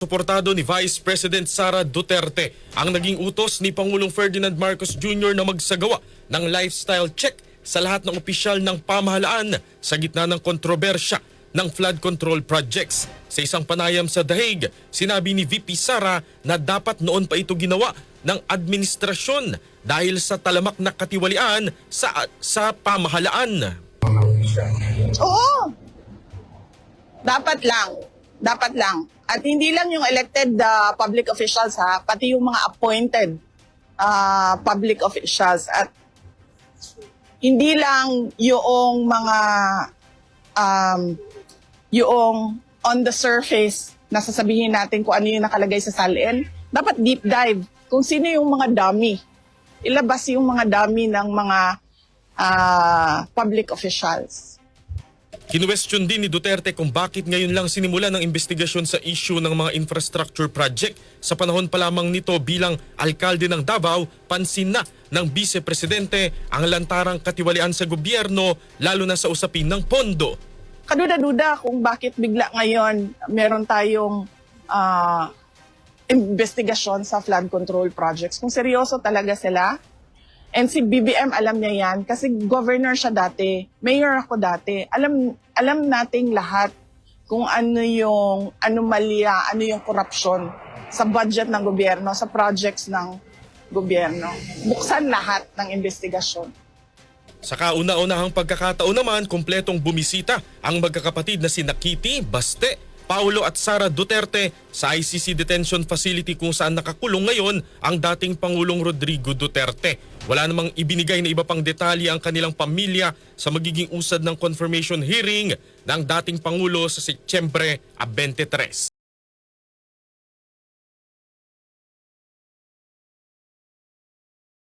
Suportado ni Vice President Sara Duterte ang naging utos ni Pangulong Ferdinand Marcos Jr. na magsagawa ng lifestyle check sa lahat ng opisyal ng pamahalaan sa gitna ng kontrobersya ng flood control projects. Sa isang panayam sa Dahig, sinabi ni VP Sara na dapat noon pa ito ginawa ng administrasyon dahil sa talamak na katiwalian sa sa pamahalaan. Oo. Dapat lang. Dapat lang. At hindi lang yung elected uh, public officials ha, pati yung mga appointed uh, public officials. At hindi lang yung mga um, yung on the surface na sasabihin natin kung ano yung nakalagay sa salin. Dapat deep dive kung sino yung mga dummy. Ilabas yung mga dummy ng mga ah, public officials. Kinwestiyon din ni Duterte kung bakit ngayon lang sinimula ng investigasyon sa issue ng mga infrastructure project. Sa panahon pa lamang nito bilang alkalde ng Davao, pansin na ng Vice Presidente ang lantarang katiwalian sa gobyerno lalo na sa usapin ng pondo. Kaduda-duda kung bakit bigla ngayon meron tayong ah, investigasyon sa flood control projects. Kung seryoso talaga sila, And si BBM alam niya yan kasi governor siya dati, mayor ako dati. Alam alam nating lahat kung ano yung anomalya, ano yung korupsyon sa budget ng gobyerno, sa projects ng gobyerno. Buksan lahat ng investigasyon. Sa kauna-unahang pagkakataon naman, kumpletong bumisita ang magkakapatid na si Nakiti, Baste, Paulo at Sara Duterte sa ICC Detention Facility kung saan nakakulong ngayon ang dating Pangulong Rodrigo Duterte. Wala namang ibinigay na iba pang detalye ang kanilang pamilya sa magiging usad ng confirmation hearing ng dating Pangulo sa Setyembre 23.